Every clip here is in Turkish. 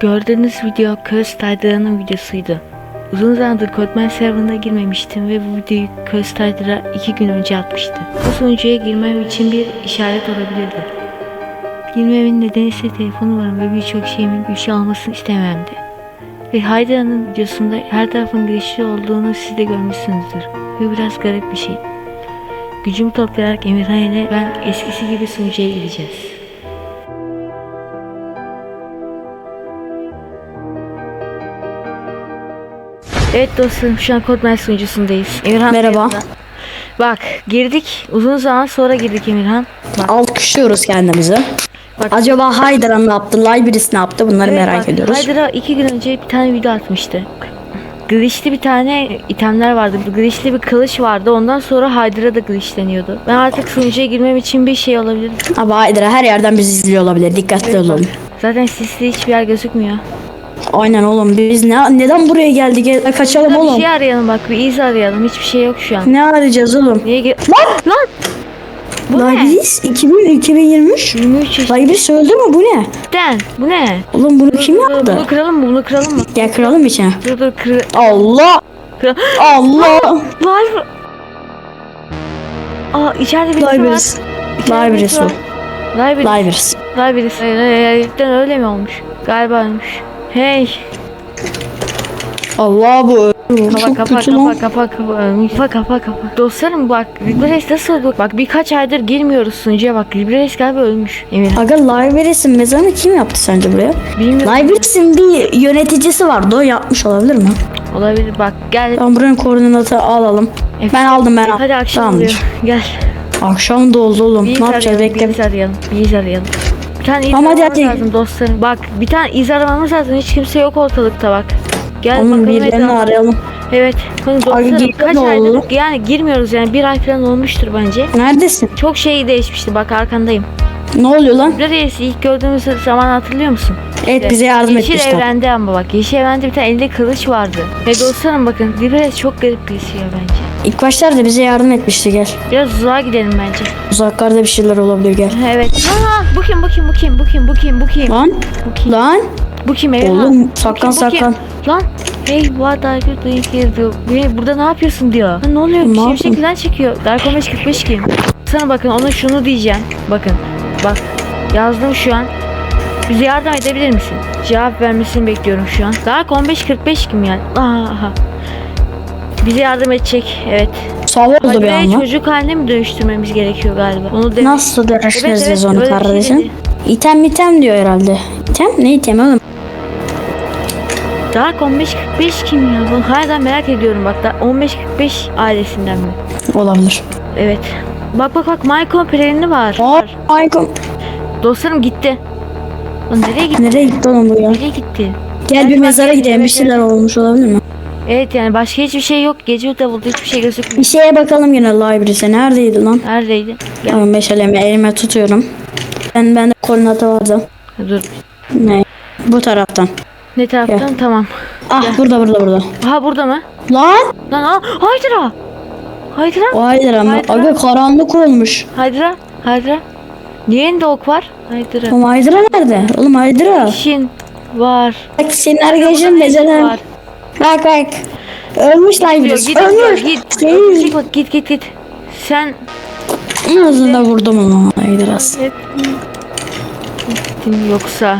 Gördüğünüz video Köz Taydıran'ın videosuydu. Uzun zamandır Codman serverına girmemiştim ve bu videoyu Köz Taydıra 2 gün önce atmıştı. Bu sunucuya girmem için bir işaret olabilirdi. Girmemin nedeni ise telefon numaram ve birçok şeyimin güçlü almasını istememdi. Ve Haydara'nın videosunda her tarafın güçlü olduğunu siz de görmüşsünüzdür. Ve biraz garip bir şey. Gücümü toplayarak Emirhan ile ben eskisi gibi sunucuya gireceğiz. Evet dostlarım şu an Kodman sunucusundayız. Emirhan Merhaba. yanında. Bak girdik. Uzun zaman sonra girdik Emirhan. Bak, Alkışlıyoruz kendimizi. bak. Acaba Haydara ne yaptı? Libraries ne yaptı? Bunları Evet, merak bak, ediyoruz. Haydara iki gün önce bir tane video atmıştı. Glitch'li bir tane itemler vardı. Glitch'li bir kılıç vardı. Ondan sonra Haydara da glitchleniyordu. Ben artık sunucuya girmem için bir şey olabilir. Ama Haydara her yerden bizi izliyor olabilir. Dikkatli olalım. Zaten sisli hiçbir yer gözükmüyor. Aynen oğlum. Biz ne, neden buraya geldik? E, Kaçalım Bir oğlum. şey arayalım bak. Bir iz arayalım. Hiçbir şey yok şu an. Ne arayacağız oğlum? Niye. Lan! Lan! Bu ne? Libraries 2000, 2023. 23 yaşında. Libraries öldü mü? Bu ne? Bu ne? Oğlum bunu kim Dur, yaptı? Bunu kıralım mı? Bunu kıralım mı? Gel kıralım içine. Dur dur kır... Allah! kır... Allah! Live... Aa içeride birisi Libraries. Libraries birisi var. Libraries. Libraries. Libraries. Öyle mi olmuş? Galiba ölmüş. Hey. Allah bu. Kapa Çok kapa kötü kapa lan. kapa kapa ölmüş. Kapa kapa kapa. Dostlarım bak Libraries nasıl oldu? Bak birkaç aydır girmiyoruz sunucuya bak. Libraries galiba ölmüş. Emir. Aga Libraries'in mezarını kim yaptı sence buraya? Bilmiyorum. Libraries'in bir yöneticisi vardı. O yapmış olabilir mi? Olabilir bak gel. Tamam buranın koordinatı alalım. Ben aldım ben aldım. Hadi akşam Tamamdır. Gel. Akşam da oldu oğlum. Bir ne yapacağız arayalım. Bir bekle. iz arayalım. Bir arayalım. Tane iz hadi, aramamız hadi. lazım dostlarım. Bak bir tane iz aramamız lazım. Hiç kimse yok ortalıkta bak. Gel Onun bakalım birilerini etrafa. arayalım. Evet. Hani dostlarım kaç ne aydır oldu? yani girmiyoruz yani bir ay falan olmuştur bence. Neredesin? Çok şey değişmişti bak arkandayım. Ne oluyor lan? Libraries ilk gördüğümüz zaman hatırlıyor musun? Evet bize yardım Yeşil etmişler. evrende ama bak yeşil evrende bir tane elinde kılıç vardı. Ve dostlarım bakın Libraries çok garip birisi ya bence. İlk başlarda bize yardım etmişti gel. Biraz uzağa gidelim bence. Uzaklarda bir şeyler olabilir gel. Evet. Aa, bu kim bu kim bu kim bu kim bu kim bu kim? Lan Bu kim? lan Bu kim Eyvah? oğlum Bu saklan kim, bu kim? saklan. Lan hey what are you doing here diyor. Beni burada ne yapıyorsun diyor. Lan ne oluyor? Ne Bir şey şekilden çekiyor. Dark 15 45 kim? Sana bakın ona şunu diyeceğim. Bakın bak yazdım şu an. Bize yardım edebilir misin? Cevap vermesini bekliyorum şu an. Dark 15 45 kim yani? Aha. Bize yardım edecek. Evet. Sağ oldu bir anda. çocuk haline mi dönüştürmemiz gerekiyor galiba? Onu de Nasıl dönüştüreceğiz Evet, evet, onu öyle bir şey kardeşim? dedi. İtem item diyor herhalde. İtem ne item oğlum? Dark 15 45 kim ya? Bunu hala merak ediyorum bak. da 15 45 ailesinden mi? Olabilir. Evet. Bak bak bak Michael Peren'i var. Aa, Icon. Dostlarım gitti. Lan nereye gitti? Nereye gitti oğlum bu ya? Nereye gitti? Gel bir Bak, mezara gidelim. Bir şeyler olmuş olabilir mi? Evet yani başka hiçbir şey yok. Gece davulda hiçbir şey Bir gözükmüyor. şeye bakalım yine library'se. Neredeydi lan? Neredeydi? Gel. Tamam meşalemi elime tutuyorum. Ben ben de koordinatı vardı. Dur. Ne? Bu taraftan. Ne taraftan? Tamam. Ah burada burada burada. Aha burada mı? Lan! Lan aa Haydra. Haydra. O Haydra mı? Haydra. Aga karanlık olmuş. Haydra. Haydra. Niye elinde ok var? Haydra. Oğlum Haydra nerede? Oğlum Haydra. İşin var. Bak senin arkadaşın mezarı. var. Bak bak. Ölmüş Diyor, Libraries. git Ölmüş. git. Değil. Git git git git. Sen En azından vurdum onu Haydras. ettin yoksa.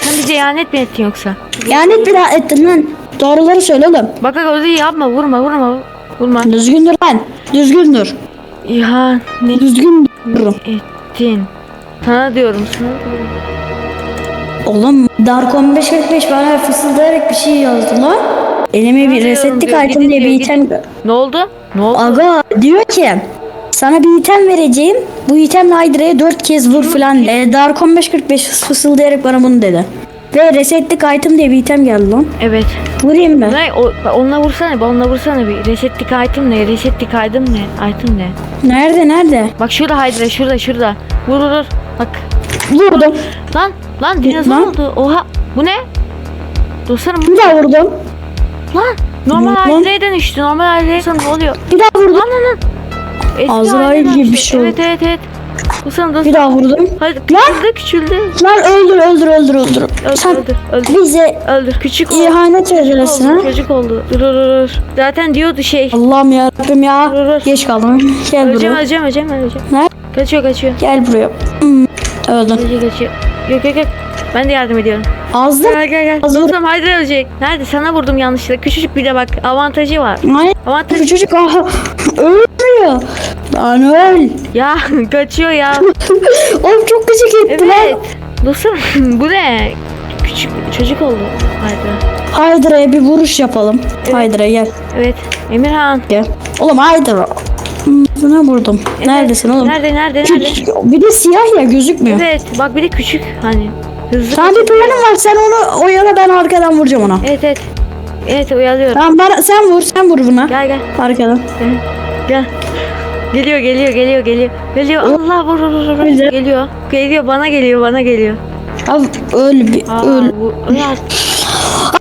Sen bize ihanet mi ettin yoksa? Yani bir daha ettin lan. Doğruları söyle oğlum. Bak bak öyle yapma vurma vurma vurma. Düzgün dur lan. Düzgün dur. İhanet Düzgün dur. ettin. Sana diyorum sana diyorum. Oğlum Dark 1545 bana fısıldayarak bir şey yazdı lan. Elime bir resetlik item diye bir item. Ne oldu? Ne oldu? Aga diyor ki sana bir item vereceğim. Bu itemle Hydra'ya 4 kez vur falan. E, Dark 1545 fısıldayarak bana bunu dedi. Ve resetlik item diye bir item geldi lan. Evet. Vurayım mı? Ne? O, onunla vursana, onunla vursana bir. Resetlik item ne? Resetlik item ne? Item ne? Nerede nerede? Bak şurada Hydra, şurada, şurada. Vur vur vur. Bak. Vurdum. Lan, lan dinozor Lan. oldu. Oha. Bu ne? Dostlarım bu Bir daha vurdum. lan. Normal Lan. Hydra'ya dönüştü. Normal Hydra'ya sonra ne oluyor? Bir daha vurdum. Lan lan lan. Eski Azrail haline gibi bir dönüştü. şey oldu. Evet evet evet. Dostlarım Bir dostlarım. daha vurdum. Hadi küçüldü küçüldü. Lan öldür öldür öldür öldür. Öldür Sen öldür öldür. bize Öldür. Küçük oldu. ihanet ediyorsun ha. oldu, Çocuk oldu. Dur dur dur. Zaten diyordu şey. Allah'ım ya Rabbim ya. Geç kaldım. Gel Öleceğim buraya. öleceğim öleceğim öleceğim. Ne? Kaçıyor kaçıyor. Gel buraya. Hmm, Öldüm. Yok yok yok. Ben de yardım ediyorum. Azdım. Gel gel gel. Hazır. Dostum Haydar ölecek. Nerede? Sana vurdum yanlışlıkla. Küçücük bir de bak avantajı var. Ay, Avantajı. çocuk aha, ölmüyor. Lan öl. Ya kaçıyor ya. Oğlum çok gıcık etti Evet. lan. Dostum bu ne? Küçük çocuk oldu. Haydar. Hydra'ya bir vuruş yapalım. Hydra gel. Evet. Emirhan. Gel. Oğlum Hydra. Buna vurdum. Evet. Neredesin oğlum? Nerede nerede nerede? Bir de siyah ya gözükmüyor. Evet. Bak bir de küçük hani. Hızlı. Sen bir planın var sen onu oyala ben arkadan vuracağım ona. Evet evet. Evet oyalıyorum. Tamam bana, sen vur sen vur buna. Gel gel. Arkadan. Gel. Gel. Geliyor geliyor geliyor geliyor. Geliyor. Allah vur vur vur. Güzel. Geliyor. Geliyor bana geliyor bana geliyor. Abi öl bir öl. bu, öl.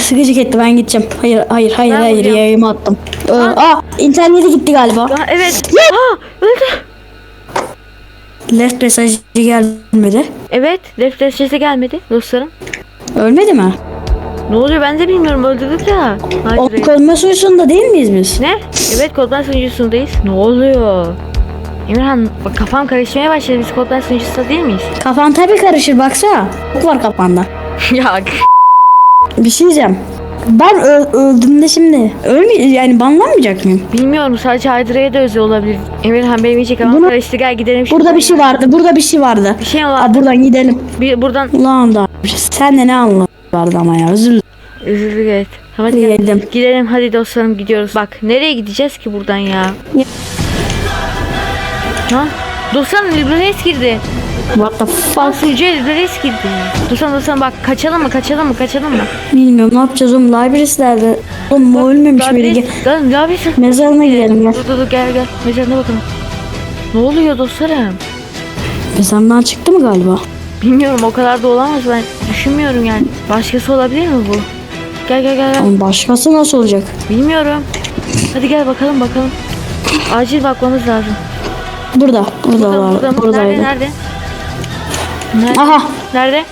Sıkıcık etti ben gideceğim. Hayır hayır hayır Ben hayır vuruyorum. yayımı attım. Ha. Aa internete gitti galiba. Aa, evet. Aa, öldü. Left mesajı gelmedi. Evet. Left sesi gelmedi dostlarım. Ölmedi mi? Ne oluyor ben de bilmiyorum öldürdük ya. O kolma suyusunda değil miyiz biz? Ne? Evet kodlar sunucusundayız. Ne oluyor? Emirhan bak kafam karışmaya başladı. Biz kodlar sunucusunda değil miyiz? Kafan tabi karışır baksana. Ok var kafanda. ya Bir şey diyeceğim. Ben ö- öldüğümde şimdi ölme yani banlanmayacak mıyım? bilmiyorum sadece Haydra'ya da özel olabilir. Emirhan benim iyice kafam Bunu- karıştı gel gidelim. Burada şuradan. bir şey vardı. Burada bir şey vardı. Bir şey var? Aa, buradan gidelim. Bir, buradan Ulan da sen de ne anladın vardı ama ya özür dilerim. üzüldük evet. Hadi gel. Gidelim. Gidelim hadi dostlarım gidiyoruz. Bak nereye gideceğiz ki buradan ya? Ya. Ha? Dostlarım Librenes girdi. What the fuck? sunucuya Librenes girdi. Dostlarım dostlarım bak kaçalım mı kaçalım mı kaçalım mı? Bilmiyorum ne yapacağız oğlum. Libraries nerede? Oğlum bu ölmemiş miydi? Gel. Gel, gel, Mezarına gidelim gel. Dur dur dur gel gel. Mezarına bakalım. Ne oluyor dostlarım? Mezarından çıktı mı galiba? Bilmiyorum o kadar da olamaz ben düşünmüyorum yani. Başkası olabilir mi bu? Gel gel gel. gel. Oğlum başkası nasıl olacak? Bilmiyorum. Hadi gel bakalım bakalım. Acil bakmamız lazım. Burada. Burada Burada, var. burada? Buradaydı. Nerede nerede? Nerede? Aha. Nerede?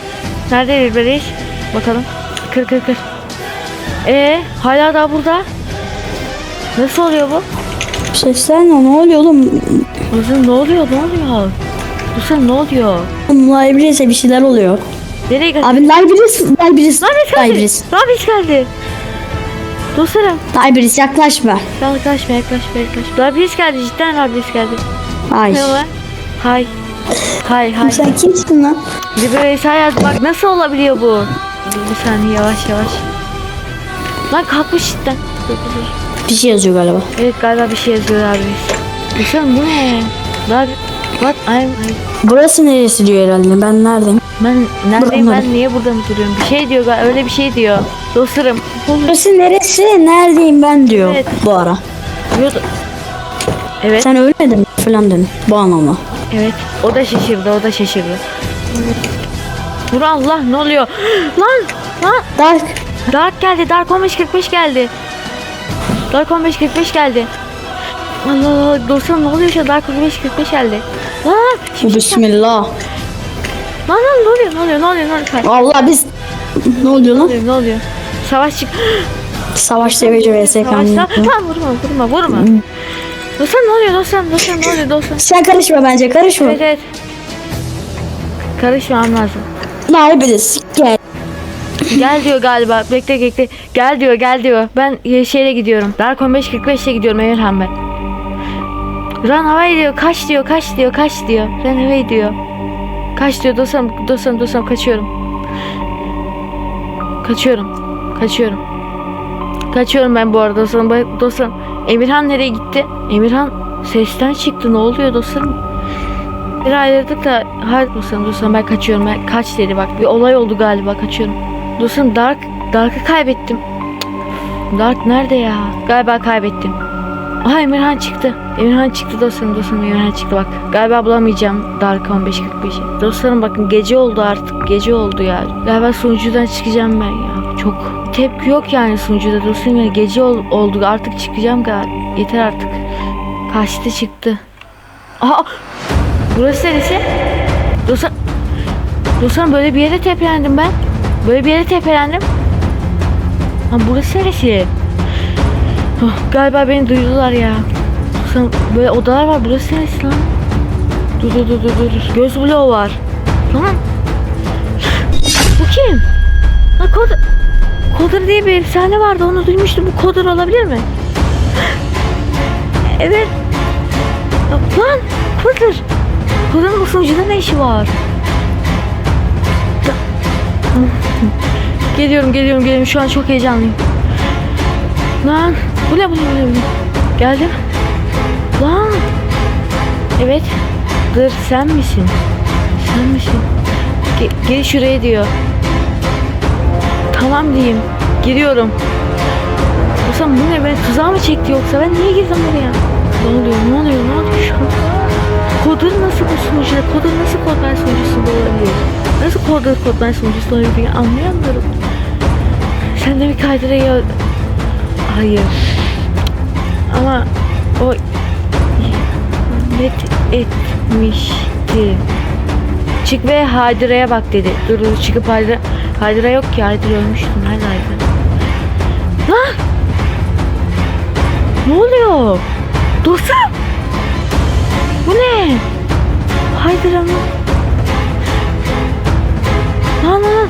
Nerede Libre'deyiz? Bakalım. Kır kır kır. Ee, hala daha burada. Nasıl oluyor bu? Sesler ne? Oluyor oğlum? Kızım ne oluyor? Ne oluyor? Kızım ne oluyor? Oğlum Libraries'e bir şeyler oluyor. Nereye geldi? Abi. Rabis geldi. Libraries. Rabis geldi. Dostlarım. Libraries yaklaşma. Yaklaşma yaklaşma yaklaşma. Rabis geldi cidden Rabis geldi. Ay. Ne var? Hay. Hay hay. Sen kimsin lan? Libre'yi hayat bak nasıl olabiliyor bu? Bir saniye yavaş yavaş. Lan kalkmış cidden. Bir şey yazıyor galiba. Evet galiba bir şey yazıyor Rabis. Dostlarım bu ne? Rab What I'm, Burası neresi diyor herhalde. Ben neredeyim? ben neredeyim ben niye burada mı duruyorum? Bir şey diyor gal- öyle bir şey diyor. Dostlarım. Burası neresi? Neredeyim ben diyor Evet. bu ara. Evet. Sen ölmedin falan dedin. Bu anlamda. Evet. O da şaşırdı, o da şaşırdı. Dur Allah ne oluyor? Lan! Lan! Dark. Dark geldi. Dark 1545 geldi. Dark 1545 geldi. Allah Allah dostum ne oluyor şu? Dark 1545 geldi. Lan! Şimdi Bismillah. Lan lan ne oluyor? Ne oluyor? Ne oluyor? Ne oluyor? Allah biz... Ne oluyor Ne lan? oluyor? Ne oluyor? Savaş çık. Savaş sevici vs Savaşta. Lan vurma vurma vurma. Dostum ne oluyor? Dostum dostum ne oluyor? Dostum. Sen karışma bence karışma. Evet evet. Karışmam lazım. Libraries. Gel. Gel diyor galiba. Bekle bekle. Gel diyor gel diyor. Ben şeyle gidiyorum. Dark 1545'le gidiyorum Emirhan ben. Run away diyor. Kaç diyor. Kaç diyor. Kaç diyor. Run away diyor. Kaç diyor. Dostum dostum dostum kaçıyorum. Kaçıyorum. Kaçıyorum. Kaçıyorum ben bu arada dostum. Bak- Dostum. Emirhan nereye gitti? Emirhan sesten çıktı. Ne oluyor dostum? Bir ayrıldık da hadi dostum dostum ben kaçıyorum. Ben kaç dedi bak. Bir olay oldu galiba kaçıyorum. Dostum Dark Dark'ı kaybettim. Dark nerede ya? Galiba kaybettim. Aha Emirhan çıktı. Emirhan çıktı dostum dostum Emirhan çıktı bak. Galiba bulamayacağım Dark 15.45'i. Dostlarım bakın gece oldu artık. Gece oldu ya. Galiba sunucudan çıkacağım ben ya. Çok tepki yok yani sunucuda dostum ya. Gece ol- oldu artık çıkacağım galiba. Yeter artık. Kaçtı çıktı. Aha Burası neresi? Dostum, dostum böyle bir yere tepelendim ben. Böyle bir yere tepelendim. Lan burası neresi? Oh, galiba beni duydular ya. Dostum, böyle odalar var. Burası neresi lan? Dur dur dur dur dur. Göz bloğu var. Lan. Bu kim? Lan kod... Kodur diye bir efsane vardı. Onu duymuştum. Bu Kodur olabilir mi? Evet. Lan Kodur. Kodur'un bu sunucuda ne işi var? Geliyorum geliyorum geliyorum. Şu an çok heyecanlıyım. Lan bu ne bu ne bu ne bu ne? Geldim. Lan. Evet. Dur sen misin? Sen misin? Ge- gel şuraya diyor. Tamam diyeyim. Giriyorum. Yoksa bu ne beni tuzağa mı çekti yoksa ben niye girdim buraya? Ne oluyor ne oluyor ne oluyor şu an? Kodur nasıl bu sunucuda? Kodur nasıl kodlar sunucusunda olabilir? Nasıl kodur kodlar sunucusunda olabilir anlayamıyorum. Sen de bir kaydıraya... Hayır. Ama o net etmişti. Çık ve Haydira'ya bak dedi. Dur çıkıp Haydira... Haydira yok ki Haydira ölmüştü. Nerede Haydira? Lan! Ne oluyor? Dostum! Bu ne? Haydira mı? Lan lan!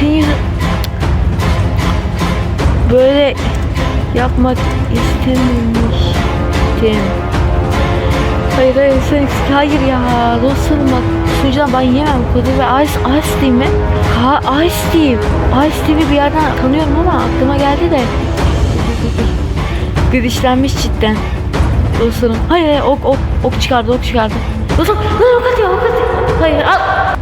Senin yüzün... Böyle yapmak istememiştim. Hayır hayır sen hayır ya dostlarım bak sunucudan ben yemem kodu ve ice ice diyeyim mi? Ha ice diyeyim. Ice diye bir yerden tanıyorum ama aklıma geldi de. Gidişlenmiş cidden. Dostlarım. Hayır hayır ok ok ok çıkardı ok çıkardı. Dostum lan ok atıyor ok atıyor. Hayır al.